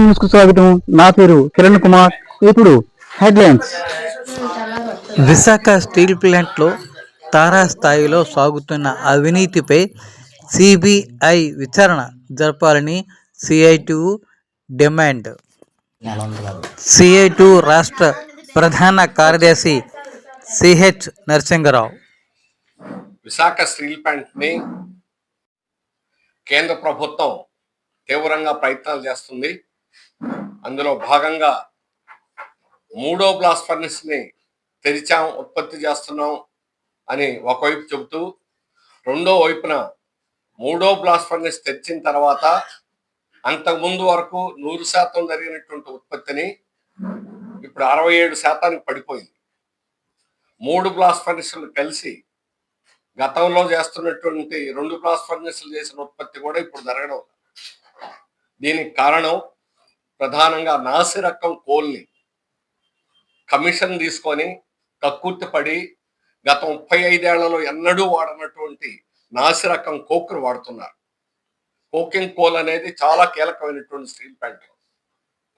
న్యూస్కు స్వాగతం. నా పేరు కిరణ్ కుమార్. ఇప్పుడు హెడ్లైన్స్. విశాఖ స్టీల్ ప్లాంట్లో తారాస్థాయిలో సాగుతున్న అవినీతిపై సిబిఐ విచారణ జరపాలని సిఐటి డిమాండ్. సిఐటి రాష్ట్ర ప్రధాన కార్యదర్శి సిహెచ్ నరసింగరావు. విశాఖ స్టీల్ ప్లాంట్ని కేంద్ర ప్రభుత్వం తీవ్రంగా ప్రయత్నాలు చేస్తుంది. అందులో భాగంగా మూడో బ్లాస్ట్ ఫర్నెస్ని తెరిచాం ఉత్పత్తి చేస్తున్నాం అని ఒకవైపు చెబుతూ రెండో వైపున మూడో బ్లాస్ట్ ఫర్నెస్ తెరిచిన తర్వాత అంతకుముందు వరకు నూరు శాతం జరిగినటువంటి ఉత్పత్తిని ఇప్పుడు అరవై ఏడు శాతానికి పడిపోయింది. మూడు బ్లాస్ట్ ఫర్నెస్లు కలిసి గతంలో చేస్తున్నటువంటి రెండు బ్లాస్ట్ ఫర్నెస్లు చేసిన ఉత్పత్తి కూడా ఇప్పుడు జరగడం దీనికి కారణం ప్రధానంగా నాసి రకం కోల్ని కమిషన్ తీసుకొని కక్కుర్తి పడి గత ముప్పై ఐదేళ్ళలో ఎన్నడూ వాడనటువంటి నాసి రకం కోక్ను వాడుతున్నారు. కోకింగ్ కోల్ అనేది చాలా కీలకమైనటువంటి స్టీల్ ప్లాంట్.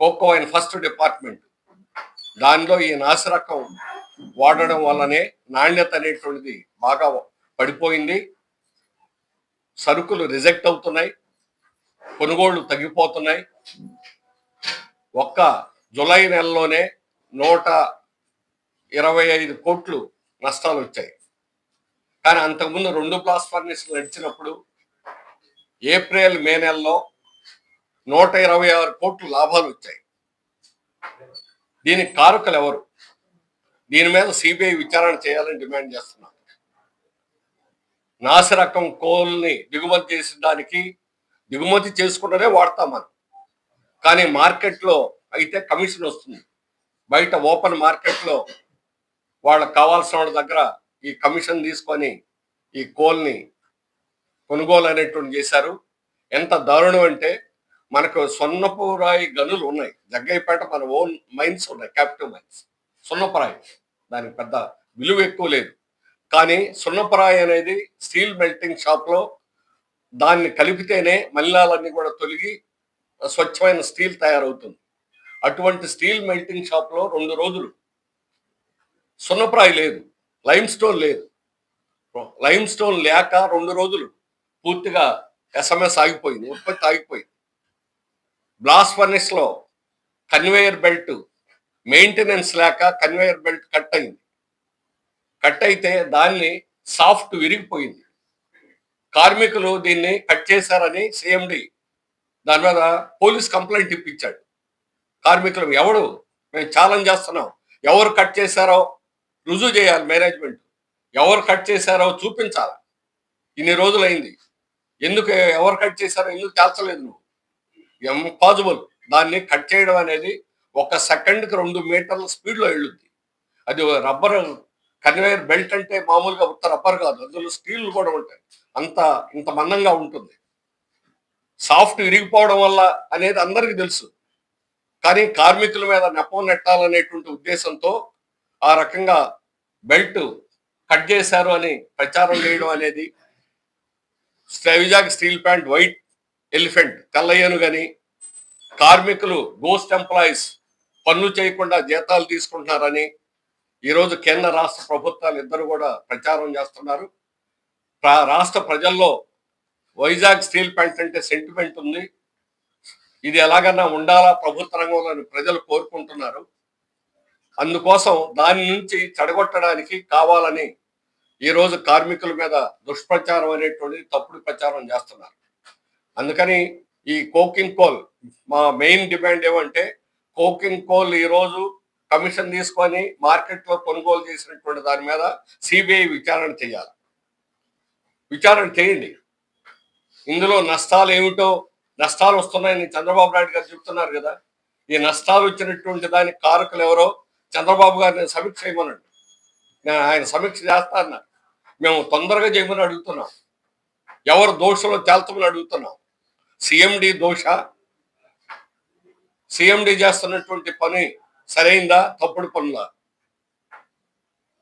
కోకో అయిన ఫస్ట్ డిపార్ట్మెంట్. దానిలో ఈ నాసిరకం వాడడం వల్లనే నాణ్యత అనేటువంటిది బాగా పడిపోయింది. సరుకులు రిజెక్ట్ అవుతున్నాయి. కొనుగోళ్ళు తగ్గిపోతున్నాయి. ఒక్క జులై నెలలోనే నూట ఇరవై ఐదు కోట్లు నష్టాలు వచ్చాయి. కానీ అంతకుముందు రెండు ప్లాస్ ఫర్నిచర్ నడిచినప్పుడు ఏప్రిల్ మే నెలలో నూట ఇరవై ఆరు కోట్లు లాభాలు వచ్చాయి. దీనికి కారకులు ఎవరు? దీని మీద సిబిఐ విచారణ చేయాలని డిమాండ్ చేస్తున్నారు. నాసి రకం కోల్ని దిగుమతి చేసిన దానికి దిగుమతి చేసుకుంటూనే వాడతాం మనం. కానీ మార్కెట్లో అయితే కమిషన్ వస్తుంది. బయట ఓపెన్ మార్కెట్లో వాళ్ళకి కావాల్సిన వాళ్ళ దగ్గర ఈ కమిషన్ తీసుకొని ఈ కోల్ని కొనుగోలు అనేటువంటి చేశారు. ఎంత దారుణం అంటే మనకు సొన్నపురాయి గనులు ఉన్నాయి. జగ్గైపేట మన ఓన్ మైన్స్ ఉన్నాయి క్యాపిటల్ మైన్స్ సున్నపరాయి దానికి పెద్ద విలువ ఎక్కువ లేదు. కానీ సున్నపరాయి అనేది స్టీల్ మెల్టింగ్ షాప్లో దాన్ని కలిపితేనే మలినాలన్నీ కూడా తొలగి స్వచ్ఛమైన స్టీల్ తయారవుతుంది. అటువంటి స్టీల్ మెల్టింగ్ షాప్లో రెండు రోజులు సున్నపురాయి లేదు. లైమ్ స్టోన్ లేదు. లైమ్ స్టోన్ లేక రెండు రోజులు పూర్తిగా ఎస్ఎంఎస్ ఆగిపోయింది ఉత్పత్తి ఆగిపోయింది. బ్లాస్ట్ ఫర్నెస్లో కన్వేయర్ బెల్ట్ మెయింటెనెన్స్ లేక కన్వేయర్ బెల్ట్ కట్ అయింది. కట్ అయితే దాన్ని సాఫ్ట్ విరిగిపోయింది. కార్మికులు దీన్ని కట్ చేశారని సిఎండి దాని మీద పోలీస్ కంప్లైంట్ ఇప్పించాడు. కార్మికులు ఎవడు? మేము ఛాలెంజ్ చేస్తున్నాం. ఎవరు కట్ చేశారో రుజువు చేయాలి మేనేజ్మెంట్. ఎవరు కట్ చేశారో చూపించాలి. ఇన్ని రోజులైంది. ఎందుకు ఎవరు కట్ చేశారో ఎందుకు తేల్చలేదు నువ్వు? ఇంపాసిబుల్ దాన్ని కట్ చేయడం అనేది ఒక సెకండ్కి రెండు మీటర్ల స్పీడ్లో వెళ్ళుద్ది. అది రబ్బర్ కన్వేయర్ బెల్ట్ అంటే మామూలుగా ఉత్త రబ్బర్ కాదు. అందులో స్టీల్ కూడా ఉంటాయి. అంత ఇంత మందంగా ఉంటుంది. సాఫ్ట్ విరిగిపోవడం వల్ల అనేది అందరికీ తెలుసు. కానీ కార్మికుల మీద నెపం నెట్టాలనేటువంటి ఉద్దేశంతో ఆ రకంగా బెల్ట్ కట్ చేశారు అని ప్రచారం చేయడం అనేది స్టవిజాక్ స్టీల్ ప్లాంట్ వైట్ ఎలిఫెంట్ తెల్లయ్యను కానీ కార్మికులు గోస్ట్ ఎంప్లాయీస్ పనులు చేయకుండా జీతాలు తీసుకుంటున్నారని ఈరోజు కేంద్ర రాష్ట్ర ప్రభుత్వాలు ఇద్దరు కూడా ప్రచారం చేస్తున్నారు. రాష్ట్ర ప్రజల్లో వైజాగ్ స్టీల్ ప్లాంట్ అంటే సెంటిమెంట్ ఉంది. ఇది ఎలాగన్నా ఉండాలా ప్రభుత్వ రంగంలో ప్రజలు కోరుకుంటున్నారు. అందుకోసం దాని నుంచి చెడగొట్టడానికి కావాలని ఈ రోజు కార్మికుల మీద దుష్ప్రచారం అనేటువంటిది తప్పుడు ప్రచారం చేస్తున్నారు. అందుకని ఈ కోకింగ్ కోల్ మా మెయిన్ డిమాండ్ ఏమంటే కోకింగ్ కోల్ ఈరోజు కమిషన్ తీసుకొని మార్కెట్లో కొనుగోలు చేసినటువంటి దాని మీద సిబిఐ విచారణ చేయాలి. విచారణ చేయండి. ఇందులో నష్టాలు ఏమిటో నష్టాలు వస్తున్నాయని చంద్రబాబు నాయుడు గారు చెప్తున్నారు కదా. ఈ నష్టాలు వచ్చినటువంటి దానికి కారకులు ఎవరో? చంద్రబాబు గారిని సమీక్ష చేయమనండి. ఆయన సమీక్ష చేస్తా అన్నారు మేము తొందరగా చేయమని అడుగుతున్నాం. ఎవరు దోషంలో తేల్చమని అడుగుతున్నాం. సిఎండి దోష? సిఎండి చేస్తున్నటువంటి పని సరైందా? తప్పుడు పనులా?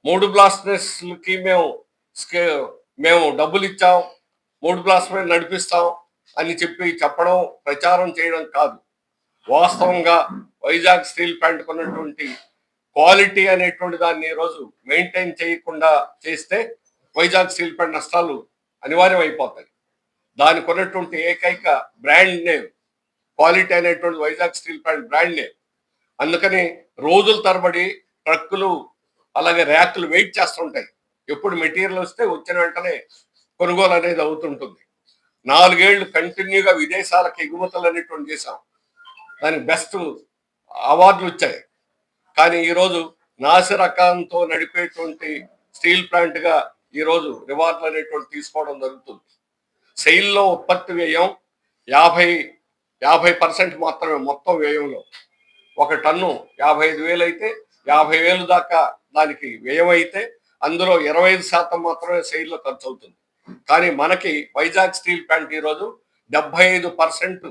మూడు బ్లాస్టర్స్కి మేము మేము డబ్బులు ఇచ్చాం. మూడు బ్లాస్టర్ నడిపిస్తాం అని చెప్పి చెప్పడం ప్రచారం చేయడం కాదు. వాస్తవంగా వైజాగ్ స్టీల్ ప్లాంట్ కొన్నటువంటి క్వాలిటీ అనేటువంటి దాన్ని ఈరోజు మెయింటైన్ చేయకుండా చేస్తే వైజాగ్ స్టీల్ ప్లాంట్ నష్టాలు అనివార్యం అయిపోతాయి దానికి ఉన్నటువంటి ఏకైక బ్రాండ్ నేమ్ క్వాలిటీ అనేటువంటి Vizag steel plant brand name. అందుకని రోజుల తరబడి ట్రక్కులు అలాగే ర్యాకులు వెయిట్ చేస్తుంటాయి. ఎప్పుడు మెటీరియల్ వస్తే వచ్చిన వెంటనే కొనుగోలు అనేది అవుతుంటుంది. నాలుగేళ్ళు కంటిన్యూగా విదేశాలకు ఎగుమతులు అనేటువంటి చేశాం. దానికి బెస్ట్ అవార్డులు వచ్చాయి. కానీ ఈరోజు నాసి రకంతో నడిపేటువంటి స్టీల్ ప్లాంట్గా ఈరోజు రివార్డులు అనేటువంటి తీసుకోవడం జరుగుతుంది. సెయిల్లో ఉత్పత్తి వ్యయం యాభై యాభై పర్సెంట్ మాత్రమే మొత్తం వ్యయంలో. ఒక టన్ను యాభై ఐదు వేలు అయితే యాభై వేలు దాకా దానికి వ్యయం అయితే అందులో ఇరవై ఐదు శాతం మాత్రమే సెయిల్లో ఖర్చు అవుతుంది. కానీ మనకి వైజాగ్ స్టీల్ ప్లాంట్ ఈరోజు డెబ్బై ఐదు పర్సెంట్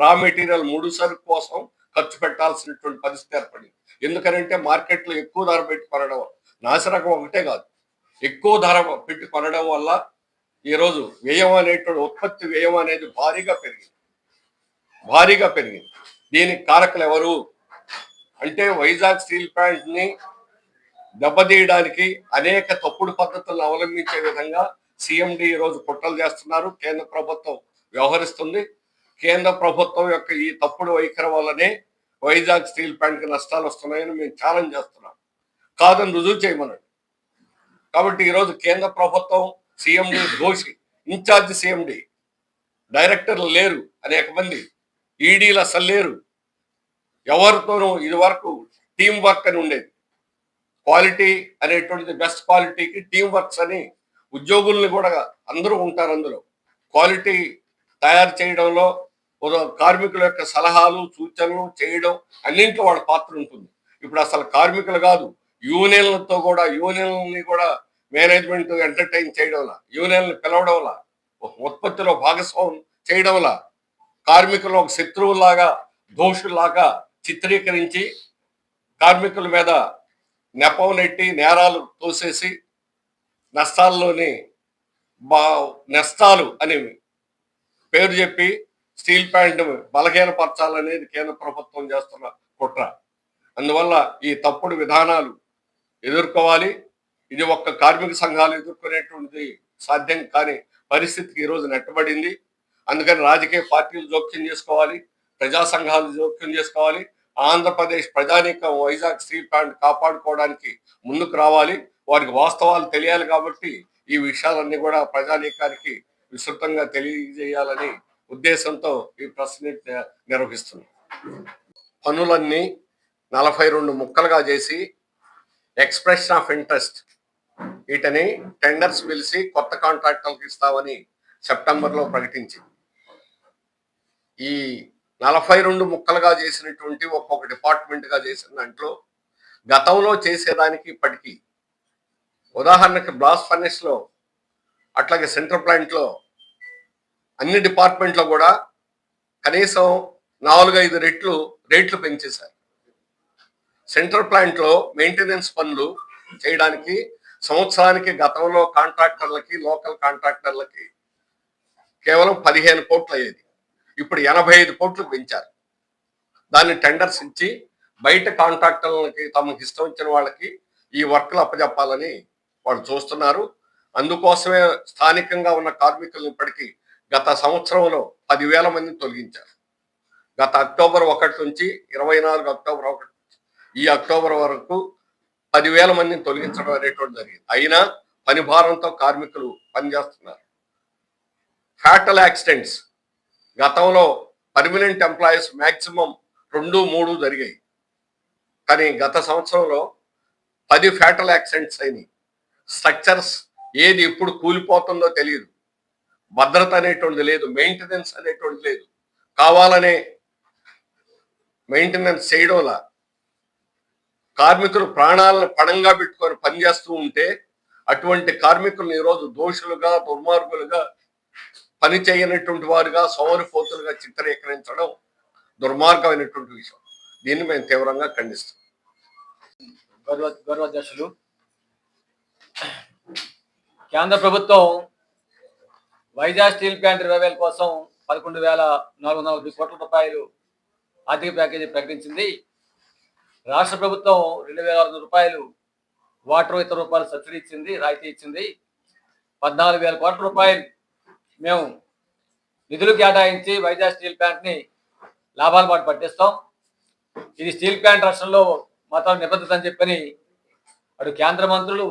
రా మెటీరియల్ ముడి సరుకు కోసం ఖర్చు పెట్టాల్సినటువంటి పరిస్థితి ఏర్పడింది. ఎందుకనంటే మార్కెట్లో ఎక్కువ ధర పెట్టి కొనడం నాసిరకం ఒకటే కాదు. ఎక్కువ ధర పెట్టి కొనడం వల్ల ఈరోజు వ్యయం అనేటువంటి ఉత్పత్తి వ్యయం అనేది భారీగా పెరిగింది. భారీగా పెరిగింది. దీనికి కారకులు ఎవరు? అంటే వైజాగ్ స్టీల్ ప్లాంట్ని దెబ్బతీయడానికి అనేక తప్పుడు పద్ధతులను అవలంబించే విధంగా సిఎండి ఈరోజు కుట్రలు చేస్తున్నారు. కేంద్ర ప్రభుత్వం వ్యవహరిస్తుంది. కేంద్ర ప్రభుత్వం యొక్క ఈ తప్పుడు వైఖరి వల్లనే వైజాగ్ స్టీల్ ప్లాంట్కి నష్టాలు వస్తున్నాయని మేము ఛాలెంజ్ చేస్తున్నాం. కాదని రుజువు చేయమన్నాడు కాబట్టి ఈరోజు కేంద్ర ప్రభుత్వం సీఎండి దోషి ఇన్ఛార్జ్ సీఎండి డైరెక్టర్లు లేరు అనేక మంది. ఈడీలు అసలు లేరు. ఎవరితోనూ ఇది వరకు టీం వర్క్ అని ఉండేది. క్వాలిటీ అనేటువంటిది బెస్ట్ క్వాలిటీకి టీం వర్క్స్ అని ఉద్యోగుల్ని కూడా అందరూ ఉంటారు అందులో. క్వాలిటీ తయారు చేయడంలో కార్మికుల యొక్క సలహాలు సూచనలు చేయడం అన్నింటిలో వాళ్ళ పాత్ర ఉంటుంది. ఇప్పుడు అసలు కార్మికులు కాదు యూనియన్లతో కూడా యూనియన్ని కూడా మేనేజ్మెంట్ ఎంటర్టైన్ చేయడంలా యూనియన్లు పిలవడంలా ఉత్పత్తిలో భాగస్వామ్యం చేయడంలా కార్మికులు ఒక శత్రువులాగా దోషులాగా చిత్రీకరించి కార్మికుల మీద నెపం నెట్టి నేరాలు తోసేసి నష్టాల్లోని బా నష్టాలు అని పేరు చెప్పి స్టీల్ ప్యాంట్ బలహీనపరచాలనేది కేంద్ర ప్రభుత్వం చేస్తున్న కుట్ర. అందువల్ల ఈ తప్పుడు విధానాలు ఎదుర్కోవాలి. ఇది ఒక్క కార్మిక సంఘాలు ఎదుర్కొనేటువంటిది సాధ్యం కాని పరిస్థితికి ఈరోజు నెట్టబడింది. అందుకని రాజకీయ పార్టీలు జోక్యం చేసుకోవాలి. ప్రజా సంఘాలు జోక్యం చేసుకోవాలి. ఆంధ్రప్రదేశ్ ప్రజానీకం వైజాగ్ స్టీల్ ప్లాంట్ కాపాడుకోవడానికి ముందుకు రావాలి. వారికి వాస్తవాలు తెలియాలి కాబట్టి ఈ విషయాలన్నీ కూడా ప్రజానీకానికి విస్తృతంగా తెలియజేయాలని ఉద్దేశంతో ఈ ప్రెస్ మీట్ నిర్వహిస్తున్నాం. పనులన్నీ నలభై రెండు ముక్కలుగా చేసి ఎక్స్ప్రెషన్ ఆఫ్ ఇంట్రెస్ట్. వీటిని టెండర్స్ పిలిచి కొత్త కాంట్రాక్టర్లకు ఇస్తామని సెప్టెంబర్లో ప్రకటించింది. ఈ నలభై రెండు ముక్కలుగా చేసినటువంటి ఒక్కొక్క డిపార్ట్మెంట్గా చేసిన దాంట్లో గతంలో చేసేదానికి ఇప్పటికీ ఉదాహరణకి బ్లాస్ట్ ఫర్నెస్లో అట్లాగే సెంట్రల్ ప్లాంట్లో అన్ని డిపార్ట్మెంట్లో కూడా కనీసం నాలుగైదు రెట్లు రేట్లు పెంచేశారు. సెంట్రల్ ప్లాంట్లో మెయింటెనెన్స్ పనులు చేయడానికి సంవత్సరానికి గతంలో కాంట్రాక్టర్లకి లోకల్ కాంట్రాక్టర్లకి కేవలం పదిహేను కోట్లు అయ్యేది. ఇప్పుడు ఎనభై ఐదు కోట్లు పెంచారు. దాన్ని టెండర్స్ ఇచ్చి బయట కాంట్రాక్టర్లకి తమకు ఇష్టం వచ్చిన వాళ్ళకి ఈ వర్క్లు అప్పజెప్పాలని వాళ్ళు చూస్తున్నారు. అందుకోసమే స్థానికంగా ఉన్న కార్మికులను ఇప్పటికీ గత సంవత్సరంలో పదివేల మందిని తొలగించారు. గత అక్టోబర్ ఒకటి నుంచి ఇరవై నాలుగు అక్టోబర్ ఒకటి ఈ అక్టోబర్ వరకు పదివేల మందిని తొలగించడం అనేటువంటి జరిగింది. అయినా పని భారంతో కార్మికులు పనిచేస్తున్నారు. ఫ్యాటల్ యాక్సిడెంట్స్ గతంలో పర్మనెంట్ ఎంప్లాయీస్ మ్యాక్సిమం రెండు మూడు జరిగాయి. కానీ గత సంవత్సరంలో పది ఫ్యాటల్ యాక్సిడెంట్స్ అయినాయి. స్ట్రక్చర్స్ ఏది ఎప్పుడు కూలిపోతుందో తెలియదు. భద్రత అనేటువంటిది లేదు. మెయింటెనెన్స్ అనేటువంటిది లేదు. కావాలనే మెయింటెనెన్స్ చేయడంలా కార్మికులు ప్రాణాలను పణంగా పెట్టుకొని పనిచేస్తూ ఉంటే అటువంటి కార్మికులను ఈరోజు దోషులుగా దుర్మార్గులుగా పని చేయనటువంటి వారుగా సోమరిపోతులుగా చిత్రీకరించడం దుర్మార్గమైనటువంటి విషయం. దీన్ని మేము తీవ్రంగా ఖండిస్తాం గౌరవ గౌరవాధ్యక్షులు కేంద్ర ప్రభుత్వం వైజాగ్ స్టీల్ ప్లాంట్ ఇరవై కోసం పదకొండు వేల నాలుగు వందల నలభై కోట్ల రూపాయలు ఆర్థిక ప్యాకేజీ ప్రకటించింది. రాష్ట్ర ప్రభుత్వం రెండు వేల ఆరు వందల రూపాయలు వాటర్ ఇతర రూపాయలు సబ్సిడీ ఇచ్చింది రాయితీ ఇచ్చింది. పద్నాలుగు వేల కోట్ల రూపాయలు మేము నిధులు కేటాయించి వైజాగ్ స్టీల్ ప్లాంట్ని లాభాల పాటు పట్టిస్తాం. ఇది స్టీల్ ప్లాంట్ రాష్ట్రంలో మాత్రం నిబద్ధత అని చెప్పని అటు కేంద్ర మంత్రులు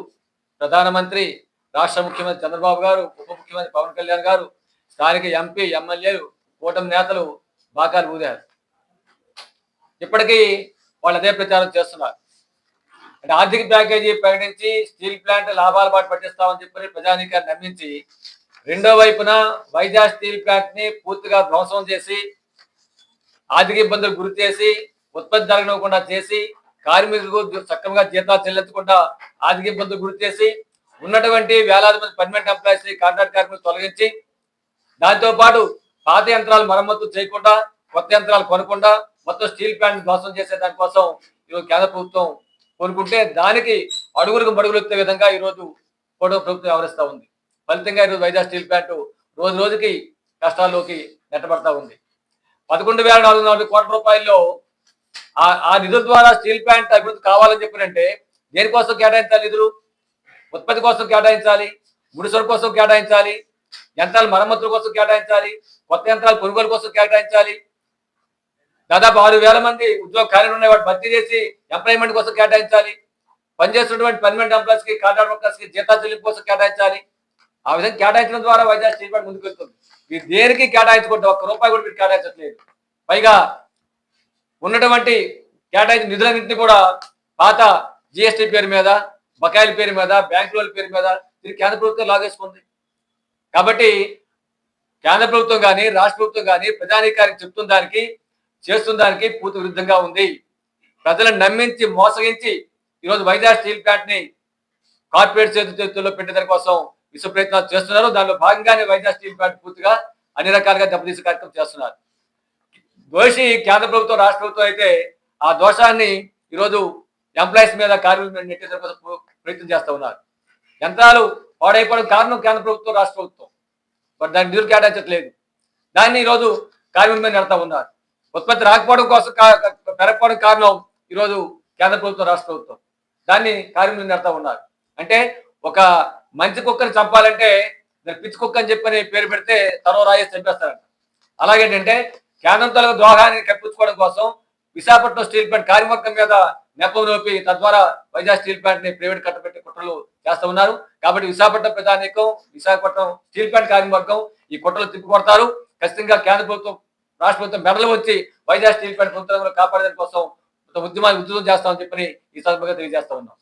ప్రధానమంత్రి రాష్ట్ర ముఖ్యమంత్రి చంద్రబాబు గారు ఉప ముఖ్యమంత్రి పవన్ కళ్యాణ్ గారు స్థానిక ఎంపీ ఎమ్మెల్యేలు కూటమి నేతలు బాకాలు ఊదారు. ఇప్పటికీ వాళ్ళు అదే ప్రచారం చేస్తున్నారు. అంటే ఆర్థిక ప్యాకేజీ ప్రకటించి స్టీల్ ప్లాంట్ లాభాల పాటు పట్టిస్తామని చెప్పి ప్రజానీకాన్ని నమ్మించి రెండో వైపున వైజాగ్ స్టీల్ ప్లాంట్ని పూర్తిగా ధ్వంసం చేసి ఆర్థిక ఇబ్బందులు గురి చేసి ఉత్పత్తి జరగనివ్వకుండా చేసి కార్మికులకు సక్రమంగా జీతాలు చెల్లించకుండా ఆర్థిక ఇబ్బందులు గురి చేసి ఉన్నటువంటి వేలాది మంది పర్మనెంట్ ఎంప్లాయీస్ కాంట్రాక్ట్ కార్మికులు తొలగించి దాంతో పాటు పాత యంత్రాలు మరమ్మతు చేయకుండా కొత్త యంత్రాలు కొనకుండా మొత్తం స్టీల్ ప్లాంట్ ధ్వంసం చేసే దానికోసం ఈరోజు కేంద్ర ప్రభుత్వం కోరుకుంటే దానికి అడుగులకు మడుగులు ఎత్తే విధంగా ఈరోజు కూటమి ప్రభుత్వం వ్యవహరిస్తూ ఉంది. ఫలితంగా ఈరోజు వైజాగ్ స్టీల్ ప్లాంట్ రోజు రోజుకి కష్టాల్లోకి నెట్టబడతా ఉంది. పదకొండు వేల నాలుగు నాలుగు కోట్ల రూపాయల్లో ఆ ఆ నిధుల ద్వారా స్టీల్ ప్లాంట్ అభివృద్ధి కావాలని చెప్పినంటే దేనికోసం కేటాయించాలి నిధులు? ఉత్పత్తి కోసం కేటాయించాలి గుడిసెల కోసం కేటాయించాలి యంత్రాల మరమ్మతుల కోసం కేటాయించాలి కొత్త యంత్రాల కొనుగోలు కోసం కేటాయించాలి దాదాపు ఆరు వేల మంది ఉద్యోగ ఖాళీలు ఉన్నాయి వాటి భర్తీ చేసి ఎంప్లాయ్మెంట్ కోసం కేటాయించాలి. పనిచేస్తున్నటువంటి పర్మనెంట్ ఎంప్లాయీస్కి కాంట్రాక్ట్ వర్కర్స్కి జీతాలు చెల్లింపు కోసం కేటాయించాలి. ఆ విధంగా కేటాయించడం ద్వారా వైజాగ్ స్టీల్ ప్లాంట్ ముందుకు వెళ్తుంది. మీరు దేనికి కేటాయించుకుంటే ఒక్క రూపాయి కూడా మీరు కేటాయించట్లేదు. పైగా ఉన్నటువంటి కేటాయించిన నిధులన్నింటినీ కూడా పాత జిఎస్టీ పేరు మీద బకాయిల పేరు మీద బ్యాంకుల పేరు మీద ఇది కేంద్ర ప్రభుత్వం లాగేసుకుంది. కాబట్టి కేంద్ర ప్రభుత్వం కానీ రాష్ట్ర ప్రభుత్వం కానీ ప్రజానీకారికి చెప్తున్న దానికి చేస్తున్న దానికి పూర్తి విరుద్ధంగా ఉంది. ప్రజలను నమ్మించి మోసగించి ఈరోజు వైజాగ్ స్టీల్ ప్లాంట్ని కార్పొరేట్ చేతి చేతుల్లో పెట్టేదాని కోసం విశ్వ ప్రయత్నాలు చేస్తున్నారు. దానిలో భాగంగానే వైజాగ్ స్టీల్ ప్లాంట్ పూర్తిగా అన్ని రకాలుగా దెబ్బతీసే కార్యక్రమం చేస్తున్నారు. దోషి కేంద్ర ప్రభుత్వం రాష్ట్ర ప్రభుత్వం అయితే ఆ దోషాన్ని ఈరోజు ఎంప్లాయీస్ మీద కార్మికుల మీద నెట్టేసరి కోసం ప్రయత్నం చేస్తూ ఉన్నారు. యంత్రాలు పాడైపోవడం కారణం కేంద్ర ప్రభుత్వం రాష్ట్ర ప్రభుత్వం. మరి దాన్ని నిధులు కేటాయించట్లేదు. దాన్ని ఈరోజు కార్మికుల మీద నెడతా ఉన్నారు. ఉత్పత్తి రాకపోవడం కోసం కా- పెరగకపోవడం కారణం ఈరోజు కేంద్ర ప్రభుత్వం రాష్ట్ర ప్రభుత్వం. దాన్ని కార్మికుల మీద నెడతా ఉన్నారు. అంటే ఒక మంచి కుక్కని చంపాలంటే పిచ్చి కుక్క అని చెప్పని పేరు పెడితే తరో రాయేసి చంపేస్తారంట. అలాగేంటంటే కేంద్రం తల ద్రోహాన్ని కప్పించుకోవడం కోసం విశాఖపట్నం స్టీల్ ప్లాంట్ కార్మికం మీద నెపం నోపి తద్వారా వైజాగ్ స్టీల్ ప్లాంట్ని ప్రైవేట్ కట్టబెట్టే కుట్రలు చేస్తూ ఉన్నారు. కాబట్టి విశాఖపట్నం ప్రధానికం విశాఖపట్నం స్టీల్ ప్లాంట్ కార్మికవర్గం ఈ కుట్రలు తిప్పికొడతారు. ఖచ్చితంగా కేంద్ర ప్రభుత్వం రాష్ట్ర ప్రభుత్వం మెడలు వచ్చి వైజాగ్ స్టీల్ ప్లాంట్ ప్రభుత్వంలో కాపాడేదాని కోసం ఉద్యమాన్ని ఉద్యమం చేస్తామని చెప్పని ఈ సందర్భంగా తెలియజేస్తా ఉన్నాం.